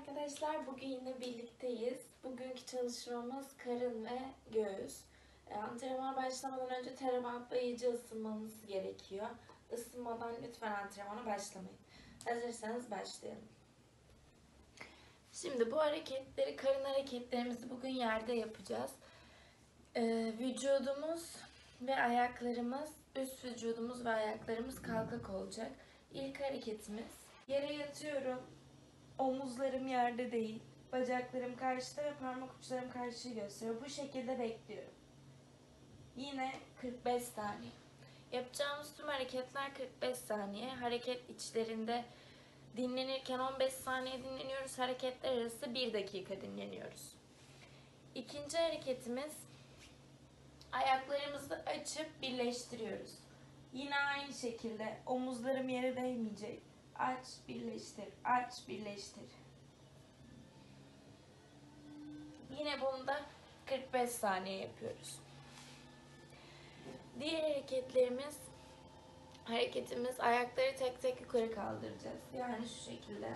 arkadaşlar. Bugün yine birlikteyiz. Bugünkü çalışmamız karın ve göğüs. E, Antrenmana başlamadan önce terabantla iyice ısınmanız gerekiyor. Isınmadan lütfen antrenmana başlamayın. Hazırsanız başlayalım. Şimdi bu hareketleri, karın hareketlerimizi bugün yerde yapacağız. E, vücudumuz ve ayaklarımız, üst vücudumuz ve ayaklarımız kalkak olacak. İlk hareketimiz yere yatıyorum. Omuzlarım yerde değil. Bacaklarım karşıda ve parmak uçlarım karşıyı gösteriyor. Bu şekilde bekliyorum. Yine 45 saniye. Yapacağımız tüm hareketler 45 saniye. Hareket içlerinde dinlenirken 15 saniye dinleniyoruz. Hareketler arası 1 dakika dinleniyoruz. İkinci hareketimiz ayaklarımızı açıp birleştiriyoruz. Yine aynı şekilde omuzlarım yere değmeyecek. Aç, birleştir, aç, birleştir. Yine bunu da 45 saniye yapıyoruz. Diğer hareketlerimiz hareketimiz ayakları tek tek yukarı kaldıracağız. Yani şu şekilde.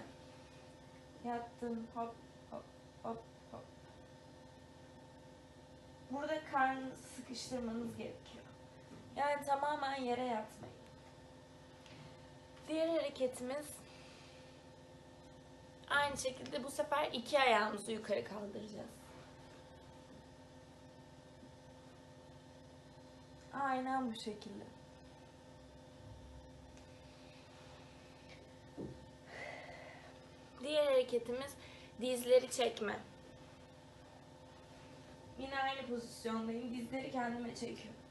Yattım hop hop hop hop. Burada karnı sıkıştırmanız gerekiyor. Yani tamamen yere yatmayın. Diğer hareketimiz aynı şekilde bu sefer iki ayağımızı yukarı kaldıracağız. Aynen bu şekilde. Diğer hareketimiz dizleri çekme. Yine aynı pozisyondayım. Dizleri kendime çekiyorum.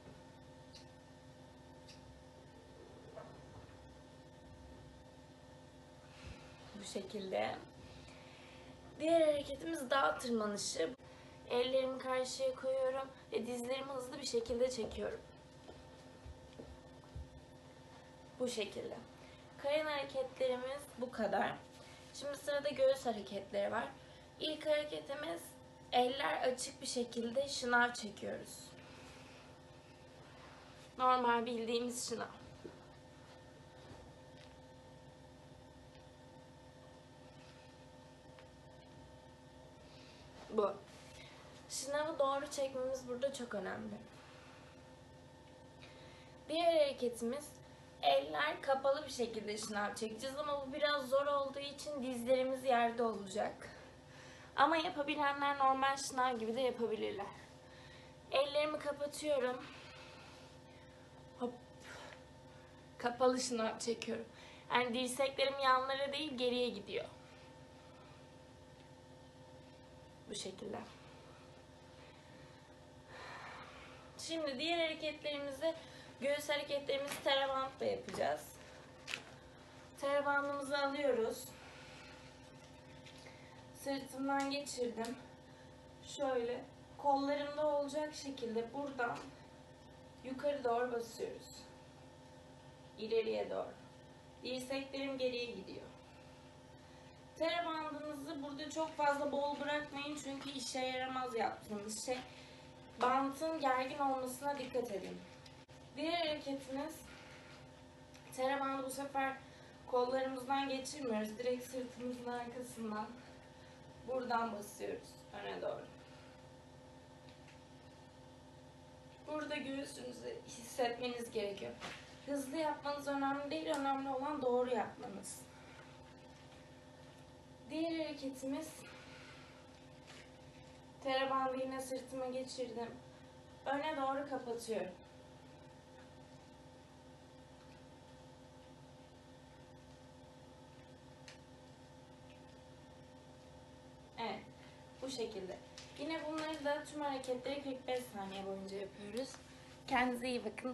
Bu şekilde. Diğer hareketimiz dağ tırmanışı. Ellerimi karşıya koyuyorum ve dizlerimi hızlı bir şekilde çekiyorum. Bu şekilde. Karın hareketlerimiz bu kadar. Şimdi sırada göğüs hareketleri var. İlk hareketimiz eller açık bir şekilde şınav çekiyoruz. Normal bildiğimiz şınav. Bu. Şınavı doğru çekmemiz burada çok önemli. Diğer hareketimiz eller kapalı bir şekilde şınav çekeceğiz ama bu biraz zor olduğu için dizlerimiz yerde olacak. Ama yapabilenler normal şınav gibi de yapabilirler. Ellerimi kapatıyorum. Hop. Kapalı şınav çekiyorum. Yani dirseklerim yanlara değil geriye gidiyor. Bu şekilde. Şimdi diğer hareketlerimizi göğüs hareketlerimizi terabantla yapacağız. Terabandımızı alıyoruz. Sırtımdan geçirdim. Şöyle kollarımda olacak şekilde buradan yukarı doğru basıyoruz. İleriye doğru. Dirseklerim geriye gidiyor. Tera bandınızı burada çok fazla bol bırakmayın çünkü işe yaramaz yaptığınız şey. Bantın gergin olmasına dikkat edin. Diğer hareketimiz tera bandı bu sefer kollarımızdan geçirmiyoruz. Direkt sırtımızın arkasından buradan basıyoruz öne doğru. Burada göğsünüzü hissetmeniz gerekiyor. Hızlı yapmanız önemli değil, önemli olan doğru yapmanız. Hareketimiz terabandı yine sırtıma geçirdim. Öne doğru kapatıyorum. Evet. Bu şekilde. Yine bunları da tüm hareketleri 45 saniye boyunca yapıyoruz. Kendinize iyi bakın.